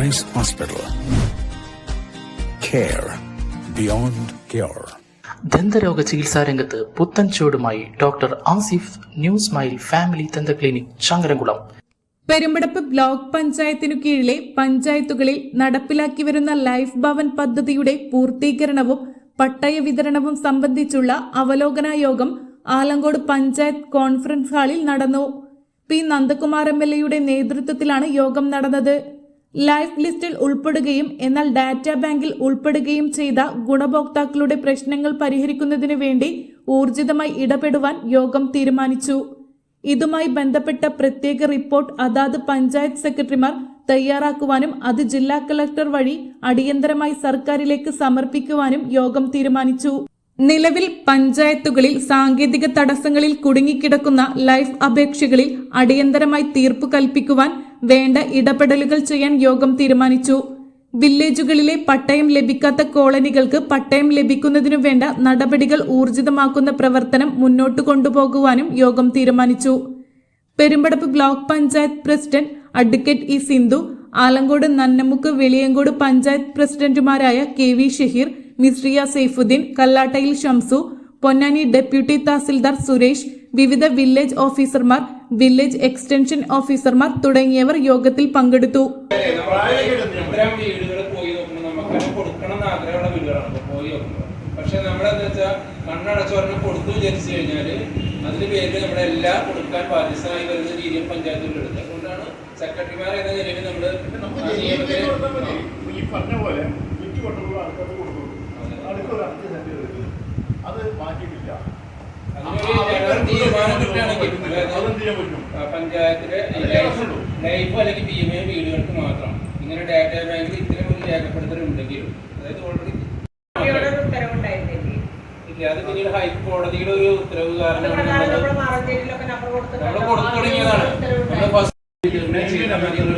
Rice Hospital. Care beyond cure. ദന്തരോഗ ചികിത്സാ രംഗത്ത് പുത്തൻ ചുവടുമായി doctor Asif new smile family ദന്ത ക്ലിനിക് ചങ്ങരംകുളം പെരുമ്പടപ്പ് ബ്ലോക്ക് പഞ്ചായത്തിനു കീഴിലെ പഞ്ചായത്തുകളിൽ നടപ്പിലാക്കി വരുന്ന ലൈഫ് ഭവൻ പദ്ധതിയുടെ പൂർത്തീകരണവും പട്ടയ വിതരണവും സംബന്ധിച്ചുള്ള അവലോകന യോഗം ആലങ്കോട് പഞ്ചായത്ത് കോൺഫറൻസ് ഹാളിൽ നടന്നു പി നന്ദകുമാർ എം എൽ എയുടെ നേതൃത്വത്തിലാണ് യോഗം നടന്നത് ലൈഫ് ലിസ്റ്റിൽ ഉൾപ്പെടുകയും എന്നാൽ ഡാറ്റാ ബാങ്കിൽ ഉൾപ്പെടുകയും ചെയ്ത ഗുണഭോക്താക്കളുടെ പ്രശ്നങ്ങൾ പരിഹരിക്കുന്നതിനു വേണ്ടി ഊർജിതമായി ഇടപെടുവാൻ യോഗം തീരുമാനിച്ചു. ഇതുമായി ബന്ധപ്പെട്ട പ്രത്യേക റിപ്പോർട്ട് അതാത് പഞ്ചായത്ത് സെക്രട്ടറിമാർ തയ്യാറാക്കുവാനും അത് ജില്ലാ കളക്ടർ വഴി അടിയന്തരമായി സർക്കാരിലേക്ക് സമർപ്പിക്കുവാനും യോഗം തീരുമാനിച്ചു. നിലവിൽ പഞ്ചായത്തുകളിൽ സാങ്കേതിക തടസ്സങ്ങളിൽ കുടുങ്ങിക്കിടക്കുന്ന ലൈഫ് അപേക്ഷകളിൽ അടിയന്തരമായി തീർപ്പ് കൽപ്പിക്കുവാൻ വേണ്ട ഇടപെടലുകൾ ചെയ്യാൻ യോഗം തീരുമാനിച്ചു. വില്ലേജുകളിലെ പട്ടയം ലഭിക്കാത്ത കോളനികൾക്ക് പട്ടയം ലഭിക്കുന്നതിനു വേണ്ട നടപടികൾ ഊർജിതമാക്കുന്ന പ്രവർത്തനം മുന്നോട്ട് കൊണ്ടുപോകുവാനും യോഗം തീരുമാനിച്ചു. Perumpadappu block panchayat president advocate E Sindhu Alamkode Nannamukku Veliyancode panchayat പ്രസിഡന്റുമാരായ K V Shaheer Misriya Saifudheen Kallattayil Shamsu Ponnani deputy tahsildar Suresh വിവിധ വില്ലേജ് ഓഫീസർമാർ വില്ലേജ് എക്സ്റ്റൻഷൻ ഓഫീസർമാർ തുടങ്ങിയവർ യോഗത്തിൽ പങ്കെടുത്തു. പക്ഷെ നമ്മളെന്താ വെച്ചാൽ കണ്ണടച്ച് പറഞ്ഞ് കൊടുത്തു വിചാരിച്ചു കഴിഞ്ഞാൽ അതിന്റെ പേരിൽ കൊടുക്കാൻ രീതിയിൽ സെക്രട്ടറിമാർ എന്ന നമ്മൾ പറഞ്ഞ പോലെ വിറ്റ് തീരുമാനം കിട്ടുകയാണെങ്കിൽ പഞ്ചായത്തിലെ ലൈഫ് അല്ലെങ്കിൽ പി എം വീടുകൾക്ക് മാത്രം ഇങ്ങനെ ഡാറ്റാ ബാങ്കിൽ ഇത്തരം ഒരു രേഖപ്പെടുത്തലുണ്ടെങ്കിലും അതായത് ഓൾറെഡി അത് പിന്നീട് ഹൈക്കോടതിയുടെ ഒരു ഉത്തരവ് കാരണം നമ്മൾ കൊടുത്തു തുടങ്ങിയതാണ്. നമ്മൾ. ഫസ്റ്റ്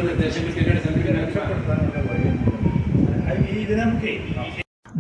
നിർദ്ദേശം കിട്ടിയിട്ട് അടിസ്ഥാനത്തിൽ രക്ഷപ്പെടുത്താനുള്ള വഴി അത് ഈ ഇത് നമുക്ക്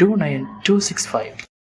two nine two six five